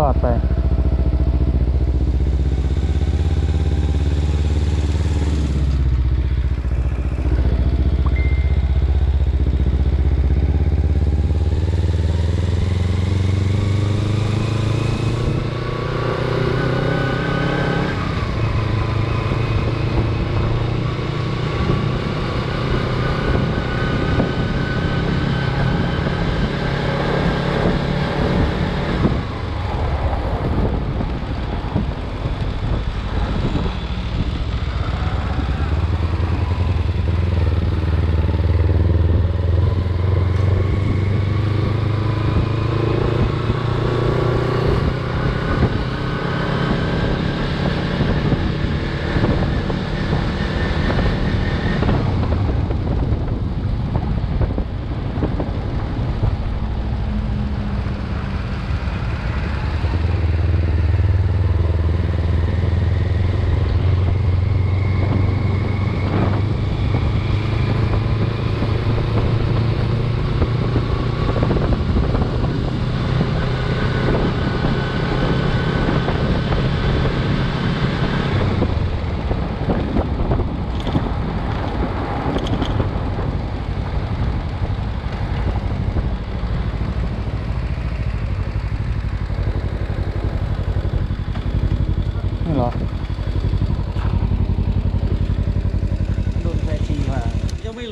รอดไป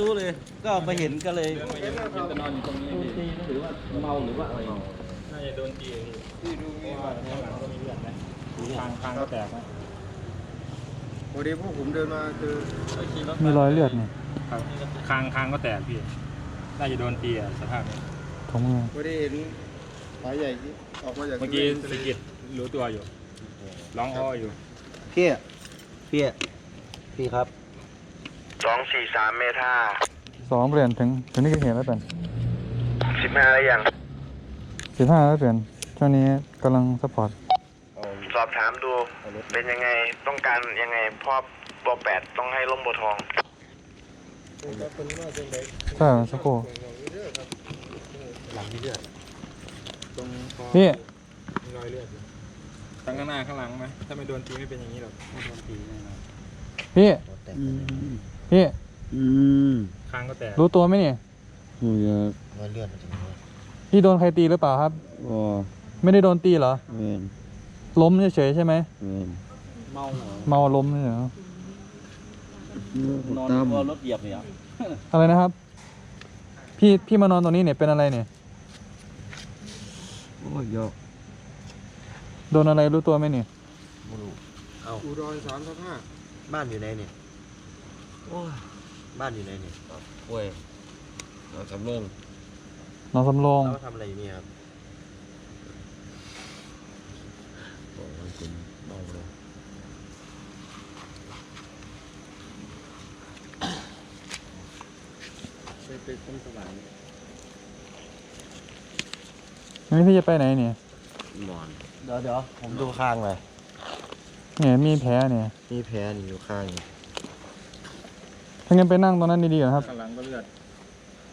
รู้เลย ก็มาเห็นก็เลยเห็นจะนอนอยู่ตรงนี้โดนตีหรือว่าเมาหรือว่าอะไรน่าจะโดนตีพี่ดูมีบาดแผลก็มีเลือดไหมคางคางก็แตกไหมพอดีพวกผมเดินมาคือมีรอยเลือดนี่คางคางก็แตกพี่ น่าจะโดนตีสภาพนี้ถุงมือพอดีเห็นฝาใหญ่ที่ออกมาจากเมื่อกี้สะกิดรู้ตัวอยู่ ร้องอ้ออยู่พี่พี่พี่ครับ สองสี่สามเมตาสองเปลี่ยนถึงถึงนี่ก็เห็นแล้วเปลี่ยนสิบห้าแล้วยังสิบห้าแล้วเปลี่ยนช่วงนี้กำลังสปอร์ตสอบถามดูเป็นยังไงต้องการยังไงเพราะบอแปดต้องให้ล้มโบทองใช่สักครู่หลังที่เลือดตรงคอพี่มีรอยเลือดอยู่ทั้งข้างหน้าข้างหลังไหมถ้าไม่โดนตีไม่เป็นอย่างนี้หรอกไม่โดนตีแน่นอนพี่แต่ พี่อืมคางก็แตกรู้ตัวไหมเนี่ยหูยากรอยเลือดมันจะมีพี่โดนใครตีหรือเปล่าครับบ่ไม่ได้โดนตีเหรอแม่นล้มเฉยๆใช่ไหมแม่นเมาเหรอเมาล้มเฉยนอนตามกลัวรถเหยียบเนี่ยๆอะไรนะครับ พี่พี่มานอนตรงนี้เนี่ยเป็นอะไรเนี่ยโอ้ยยอกโดนอะไรรู้ตัวไหมเนี่ยไม่รู้เอาอุดรสามทับห้าบ้านอยู่ไหนเนี่ย โอ้ยบ้านอยู่ไหนเนี่ยโอ้ยเอาสำรองนอนสำรองแล้วทำอะไรอยู่เนี่ยครับบอกว่าคุณเมาเลยไปเป็นคนสว่างนี่พี่จะไปไหนเนี่ยนอนเดี๋ยวเดี๋ยวผมดูข้างเลยเนี่ยมีแผลเนี่ยนี่แผลนี่อยู่ข้างนี่ ถ้างั้นไปนั่งตรงนั้นดีๆนะครับ ข้างหลังก็เลือด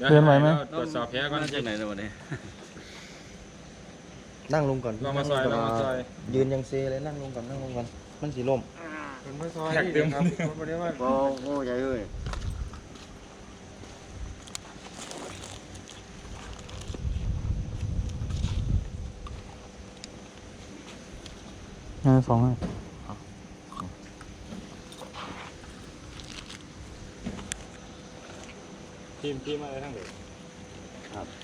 เดินไหวไหมเดี๋ยวตรวจสอบแผลก่อนจากไหนในวันนี้ นั่งลงก่อนลองมาซอยลองมาซอย ยืนยังเซเลยนั่งลงก่อนนั่งลงก่อนมันสีล่มเป็นพระซอยแขกเต็มครับพอดีว่าโอ้โหใหญ่เอ้ยงานสองให้ ทีมทีมอะไรทั้งเด็ก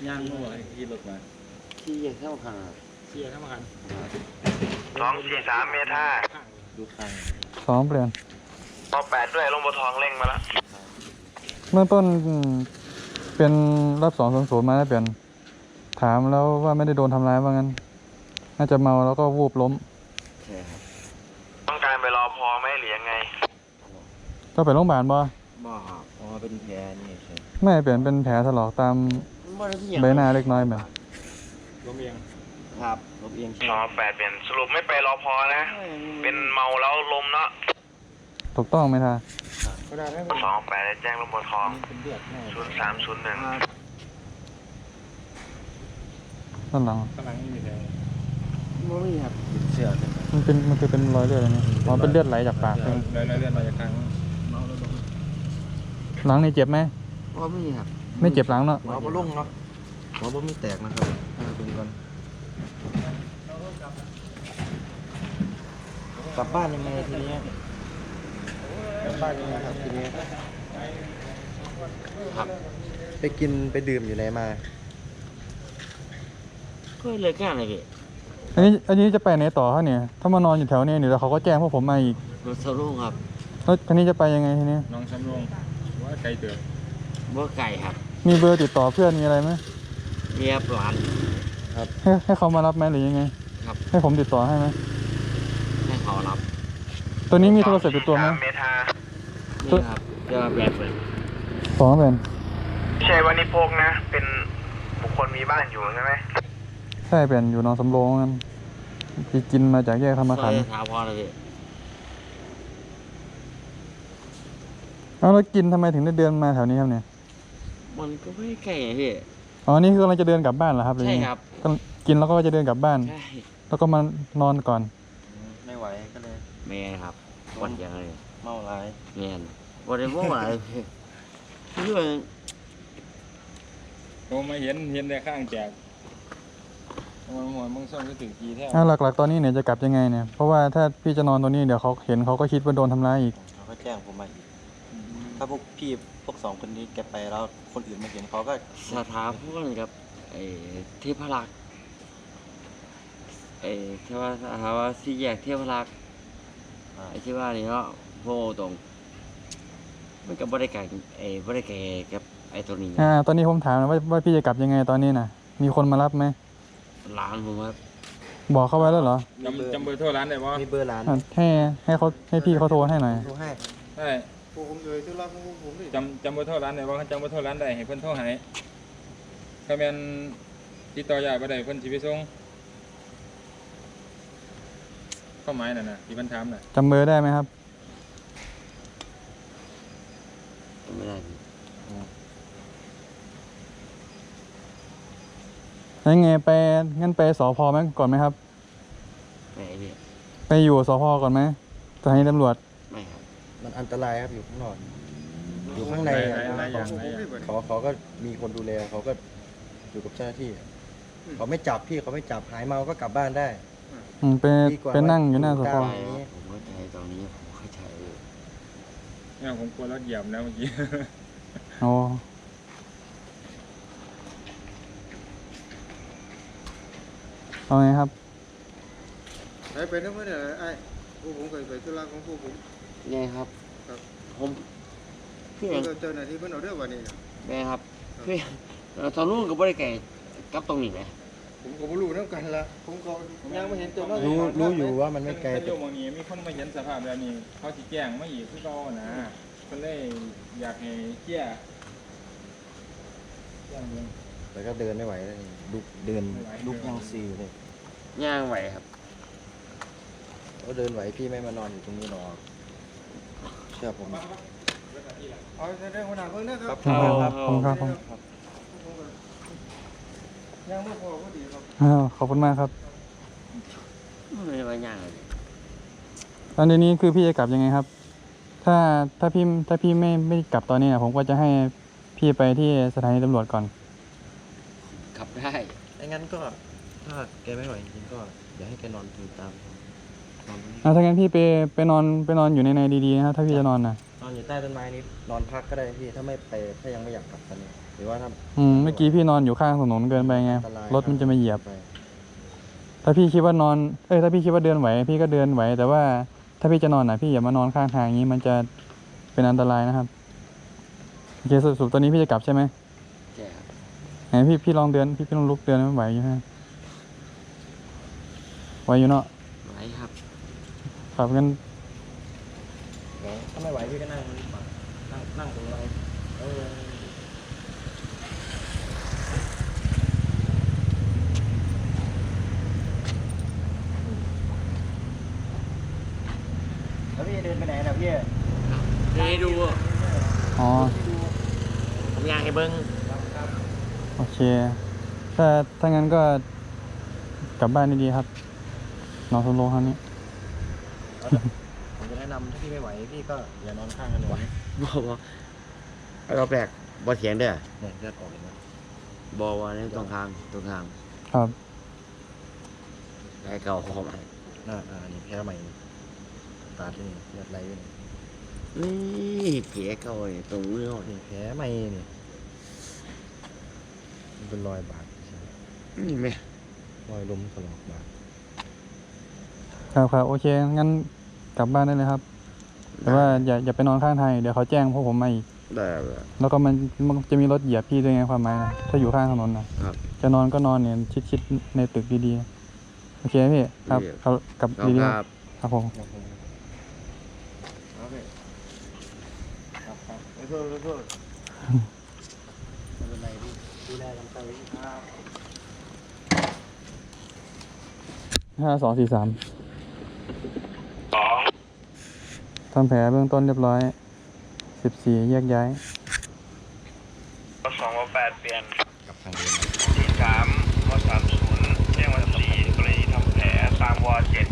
ย่างมั่วขี่รถมาที่ยังเท่าขาเชียร์ทั้งคันสองสี่สามเมตาข้างดูข้างสองเปลี่ยนบอแปดด้วยล้มโบทองเร่งมาแล้วเบื้องต้นอืมเป็นรับสองศูนย์ศูนย์มาแล้วเปลี่ยนถามแล้วว่าไม่ได้โดนทำร้ายว่างั้น น่าจะเมาแล้วก็วูบล้มแค่ครับต้องการไปรอพอไหมหรือยังไง ก็ไปโรงพยาบาลบ่ บ้าครับอ๋อเป็นแผลนี่ใช่ไม่เปลี่ยนเป็นแผลถลอกตามบ่ได้ที่หยังใบหน้าเล็กน้อยแบบล้มเอียงครับรถเอียงใช่สองแปดเปลี่ยนสรุปไม่ไปรอพอนะ เป็นเมาแล้วล้มเนาะถูกต้องไหมท่ากระดาษให้ผมสองแปดแจ้งล้มโบทองเป็นเลือดแน่ศูนย์สามศูนย์หนึ่งด้านหลังข้างหลังนี่มีแผลมไม่มีครับเสือเลยมันเป็นมันคือเป็นรอยเลือดอะไรเนี่ยอ๋อเป็นเลือดไหลจากปากใช่ไหมเลื่อนเลื่อนมาจากทาง หลังนี่เจ็บไหมไม่มีครับไม่เจ็บหลังเนาะหมอบ่ลงเนาะหมอบ่มีแตกนะครับให้ดูก่อนกลับบ้านยังไงทีนี้กลับบ้านยังไงครับทีนี้ครับไปกินไปดื่มอยู่ไหนมาก็เลยแค่อะไรพี่อันนี้อันนี้จะไปไหนต่อครับเนี่ย ถ้ามานอนอยู่แถวนี้เดี๋ยวเขาก็แจ้งพวกผมมาอีกรถสรุปครับแล้วทีนี้จะไปยังไงทีนี้น้องสำรวงว่า ไกลเติบบ่ไก่ครับมีเบอร์ติดต่อเพื่อนมีอะไรไหมเรียบหลาน ให้ให้เขามารับไหมหรือยังไงครับ ให้ผมติดต่อให้ไหมให้เขารับตัวนี้มีโทรศัพท์ติดตัวไหม เมทานี่ครับเจอแบบเลยสองเป็นไม่ใช่วันนี้พกนะ เป็นบุคคลมีบ้านอยู่ใช่ไหมใช่เป็นอยู่หนองสำโรงกันที่กินมาจากแยกธรรมก็ขันธ์เลยถามพ่อเลยพี่ เอาแล้วกินทำไมถึงได้เดินมาแถวนี้ครับเนี่ย มันก็ไม่ไก่พี่ อ๋อ นี่คือกำลังจะเดินกลับบ้านเหรอครับหรือใช่ยังไงครับกำลังกินแล้วก็จะเดินกลับบ้าน ใช่แล้วก็มานอนก่อน ไม่ไหวก็เลย แม่นครับวันยังไงเมาหลายแม่นบ่ได้บ่อะไรพี่คือว่าโตมาเห็นเห็นแต่ข้างแตกมันหัวมึงซ่อนก็ถือกีแท้อ่าหลักๆตอนนี้เนี่ยจะกลับยังไงเนี่ย เพราะว่าถ้าพี่จะนอนตัวนี้เดี๋ยวเขาเห็นเขาก็คิดว่าโดนทำร้ายอีก เขาก็แจ้งผมมาอีก ถ้าพวกพี่พวกสองคนนี้แกไปแล้วคนอื่นมาเห็นเขาก็สถาพวกนี้ครับไอ้เทพรักษ์ไอ้ที่ว่าหาว่าสี่แยกเทพรักษ์อ่าไอ้ที่ว่านี่เนาะโพตรง มันก็บ่ได้ไก่ไอ้บ่ได้ไก่กับไอ้ตัวนี้อ่าตอนนี้ผมถามนะว่าว่าพี่จะกลับยังไงตอนนี้น่ะมีคนมารับไหมหลานผมครับบอกเขาไว้แล้วเหรอจำจำเบอร์โทรร้านได้บ่มีเบอร์ร้านอะให้ให้เขาให้พี่เขาโทรให้หน่อย โทรให้ได้ พวกผมเลยที่รักของผมดิจำจำเบอร์โทรร้านได้บ่จำเบอร์โทรร้านได้ให้เพิ่นโทรให้ถ้าแม่นติดต่อญาติบ่ได้เพิ่นสิไปส่งข้อหมายนั่นน่ะที่เพิ่นถามน่ะจำเบอร์ได้ไหมครับ ไม่ได้พี่ยังไงไปงั้นไปสพไหมก่อนไหมครับไม่พี่ ไปอยู่สพก่อนไหมสถานีตำรวจไม่ครับมัน อันตรายครับอยู่ข้างนอกอยู่ข้างในหอะลายหลายอย่างหลายอย่าง เขาเขาก็มีคนดูแลเขาก็อยู่กับเจ้าหน้าที่อะเขาไม่จับพี่เขาไม่จับหายเมาก็กลับบ้านได้ อืมไปดีกว่าไปนั่งอยู่หน้าสอยู่พกลางไม่ครับ ผมเข้าใจตรงนี้ผมเข้าใจเนี่ยผมกลัวรถเหยียบนะเมื่อกี้ โอ้เอาไงครับ ไปไปนั่นไม่ได้ไอ้พวกผมเคยไปธุระของพวกผม ไงครับ ครับผมพี่เจ้าหน้าที่เพิ่นเอาเรื่องวันนี้นะแม่ครับพี่เอ่อตอนนู้นก็บ่ได้ไก่กับตรงนี้ไหมผมก็ไม่รู้น้ำกันละผมก็ยังไม่เห็นตัวน้อยรู้รู้อยู่ว่ามันไม่ไกลถ้าอแต่ยู่หมองนี้มีคนมาเห็นสภาพแบบนี้เขาสิแจ้งมาอีกคือเก่านะเพิ่นเลยอยากให้เคลียร์แจ้งเบิ่งแต่ก็เดินไม่ไหวแล้วนี่ลุกเดินลุกยังซีเลยย่างไหวครับเขาเดินไหวพี่ไม่มานอนอยู่ตรงนี้หรอกเชื่อผมเอาเรื่องคนหนักเพิ่งนะครับครับขอบคุณครับขอบคุณครับยังไม่พอก็ดีครับอ้าวขอบคุณมากครับไม่ได้ว่าย่างเลยตอนนี้คือพี่จะกลับยังไงครับ ถ้าถ้าพี่ถ้าพี่ไม่ไม่กลับตอนนี้นะผมก็จะให้พี่ไปที่สถานีตำรวจก่อนขับได้ไม่งั้นก็ถ้าแกไม่ไหวจริงๆก็อย่าให้แกนอนดูตามนอนตรงนี้ อะถ้างั้นพี่ไปไปนอนไปนอนอยู่ในในดีๆนะครับถ้าพี่จะนอนนะนอนอยู่ใต้ต้นไม้นี้นอนพักก็ได้พี่ถ้าไม่ไปถ้ายังไม่อยากกลับตอนนี้หรือว่าถ้าอืมเมื่อกี้พี่นอนอยู่ข้างถนนเกินไปไงอันตายรถมันจะมาเหยียบ ไปถ้าพี่คิดว่านอนเอ้ยถ้าพี่คิดว่าเดินไหว พี่ก็เดินไหว แต่ว่าถ้าพี่จะนอนนะพี่อย่ามานอนข้างทางอย่างนี้มันจะเป็นอันตรายนะครับโอเคสรุปตอนนี้พี่จะกลับใช่ไหมใช่ครับไหนพี่พี่ลองเดินพี่พี่ลองลุกเดินไม่ไหวอยู่ฮะไหวอยู่เนาะไหวครับ ครับงั้นเดี๋ยวถ้าไม่ไหวพี่ก็นั่งมันก่อนนั่งนั่งตรงเราเออแล้วพี่เดินไปไหนนะพี่ให้ดูอ๋อผมอยางให้เบิ้งโอเคถ้าถ้างั้นก็กลับบ้านดีๆครับนอนโซโล่ครั้งนี้ ผมจะแนะนำถ้าพี่ไม่ไหวพี่ก็อย่านอนข้างถนนบ่บ่เราแปลกบ่เถียงเด้อเนี่ยเลือดออกเลยนะบ่ว่าในตรงข้างตรงข้างครับ ไอ้เก่าของมันอ่าอ่านี่แพ้ใหม่ตาดนี่เลือดไหลอยู่นี่นี่เผียเก่านี่ตรงมือเขานี่นี่แพ้ใหม่นี่มันเป็นรอยบาดใช่ไหมนี่แม่รอยล้มถลอกบาด ครับครับโอเค งั้นกลับบ้านได้เลยครับ แต่ว่าอย่าอย่าไปนอนข้างทางอีกเดี๋ยวเขาแจ้งพวกผมมาอีกได้ได้แล้วก็มันมันจะมีรถเหยียบพี่ด้วยไงความหมายนะถ้าอยู่ข้างถนนนะครับจะนอนก็นอนเนี่ยชิดชิดๆในตึกดีๆโอเคไหมพี่ ครับดีเขากลับเอาดีคๆรับครับผมโอเคครับครับขอโทษขอโทษไม่เป็นไรพี่ดูแลกันไปครับห้าสองสี่สาม ทำแผลเบื้องต้นเรียบร้อย 14 แยกย้ายข้อสองข้อแปดเปลี่ยนกับทางเดินที่สามข้อสามศูนย์แจ้งวันสี่กรณีทำแผลสามวอเจ็ด